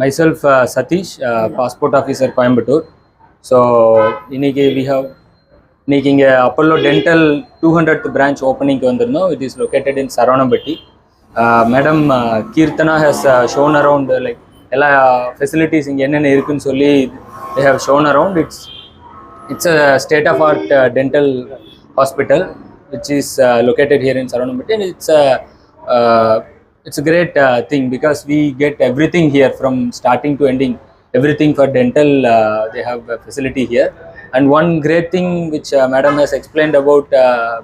Myself Sathish passport officer Coimbatore so இன்னைக்கு we have இன்னைக்கு இங்கே Apollo dental two hundred branch ஓப்பனிங்க்கு வந்திருந்தோம். It is located in Saravanampatti madam Keerthana has shown around like எல்லா facilities இங்கே என்னென்ன இருக்குன்னு சொல்லி they have shown around it's it's a state of art dental hospital hospital which is uh, located here in Saranambatti and it's a uh, uh it's a great uh, thing because we get everything here from starting to ending everything for dental uh, they have a facility here and one great thing which uh, madam has explained about uh,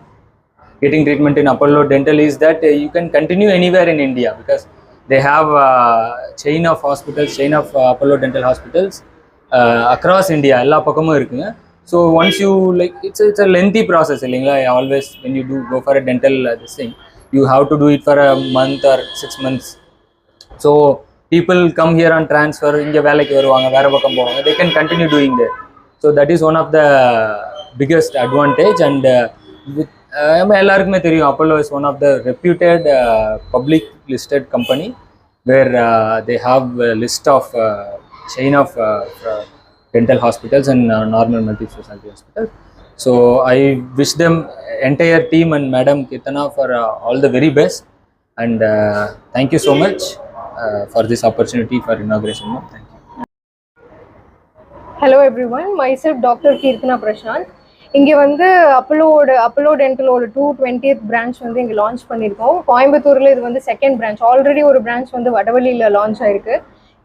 getting treatment in Apollo Dental is that uh, you can continue anywhere in India because they have uh, chain of hospitals, chain of uh, Apollo Dental hospitals uh, across India. எல்லா பக்கமும் இருக்குங்க so once you like it's it's a lengthy process இல்லைங்களா always when you do go for a dental this thing you have to do it for a month or six months so people come here on transfer இங்கே வேலைக்கு வருவாங்க வேறு பக்கம் போவாங்க. They can continue doing there so that is one of the biggest advantage and with நம்ம எல்லாருக்குமே தெரியும். Apollo is one of the reputed public listed company where they have list of chain of dental hospitals and uh, normal multi-specialty hospitals. So I wish them entire team and Madam Keerthana for uh, all the very best. And uh, thank you so much uh, for this opportunity for inauguration. ma'am. Thank you. Hello everyone myself doctor Keerthana Prashanth இங்கே வந்து அப்பலோட Apollo டென்டலோட two twentieth branch வந்து இங்கே launch பண்ணியிருக்கோம் கோயம்புத்தூரில் இது வந்து செகண்ட் பிரான்ச் ஆல்ரெடி ஒரு பிரான்ச் வந்து வடவழியில் லான்ச் ஆயிருக்கு.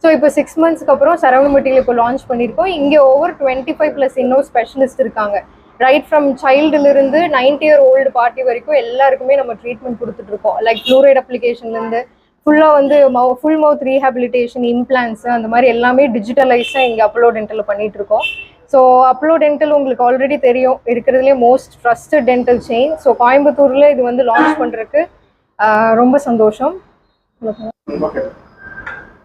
ஸோ இப்போ சிக்ஸ் மந்த்ஸ்க்கு அப்புறம் சரவணம்பட்டியில் இப்போ லான்ச் பண்ணியிருக்கோம் இங்கே ஓவர் டுவெண்ட்டி ஃபைவ் ப்ளஸ் இன்னும் ஸ்பெஷலிஸ்ட் இருக்காங்க. ரைட் ஃப்ரம் சைல்டுலேருந்து நைன்டி இயர் ஓல்டு பார்ட்டி வரைக்கும் எல்லாருக்குமே நம்ம ட்ரீட்மெண்ட் கொடுத்துட்ருக்கோம். லைக் ஃப்ளூரைட் அப்ளிகேஷன்லேருந்து ஃபுல்லாக வந்து மவு ஃபுல் மவுத் ரீஹாபிலிட்டேஷன் இம்ப்ளான்ஸ் அந்த மாதிரி எல்லாமே டிஜிட்டலைஸாக இங்கே அப்போலோ டென்டலில் பண்ணிகிட்டு இருக்கோம் ஸோ அப்லோ டென்டல் உங்களுக்கு ஆல்ரெடி தெரியும். இருக்கிறதுலே most trusted dental chain so கோயம்புத்தூரில் இது வந்து லான்ச் பண்ணுறதுக்கு ரொம்ப சந்தோஷம்.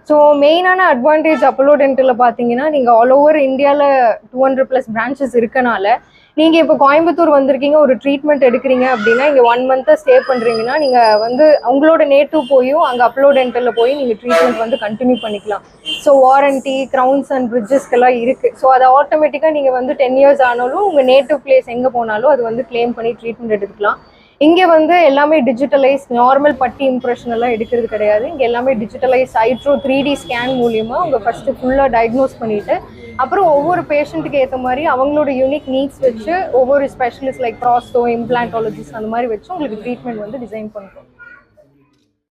ஸோ மெயினான அட்வான்டேஜ் அப்போலோ டென்டலில் பார்த்தீங்கன்னா நீங்கள் ஆல் ஓவர் இந்தியாவில் டூ ஹண்ட்ரட் ப்ளஸ் பிரான்ச்சஸ் இருக்கனால நீங்கள் இப்போ கோயம்புத்தூர் வந்திருக்கீங்க ஒரு ட்ரீட்மெண்ட் எடுக்கிறீங்க அப்படின்னா இங்கே ஒன் மந்த்தாக ஸ்டே பண்ணுறீங்கன்னா நீங்கள் வந்து உங்களோட நேட்டிவ் போயும் அங்கே அப்லோ டென்டலில் போய் நீங்கள் ட்ரீட்மெண்ட் வந்து கண்டினியூ பண்ணிக்கலாம். ஸோ வாரண்டி க்ரௌன்ஸ் அண்ட் பிரிட்ஜஸ்க்கெல்லாம் இருக்குது ஸோ அதை ஆட்டோமேட்டிக்காக நீங்கள் வந்து டென் இயர்ஸ் ஆனாலும் உங்கள் நேட்டிவ் பிளேஸ் எங்கே போனாலும் அது வந்து கிளைம் பண்ணி ட்ரீட்மெண்ட் எடுத்துக்கலாம். இங்கே வந்து எல்லாமே டிஜிட்டலைஸ் நார்மல் பட்டி இம்ப்ரெஷன் எல்லாம் எடுக்கிறது கிடையாது. இங்கே எல்லாமே digitalise iTero three D scan மூலியமா அவங்க ஃபஸ்ட்டு ஃபுல்லாக டயக்னோஸ் பண்ணிட்டு அப்புறம் ஒவ்வொரு பேஷண்ட்டுக்கு ஏற்ற மாதிரி அவங்களோட யூனிக் நீட்ஸ் வச்சு ஒவ்வொரு ஸ்பெஷலிஸ்ட் லைக் ப்ராஸ்டோ இம்ப்ளான்டாலஜிஸ்ட் அந்த மாதிரி வச்சு உங்களுக்கு ட்ரீட்மெண்ட் வந்து டிசைன் பண்ணுறோம்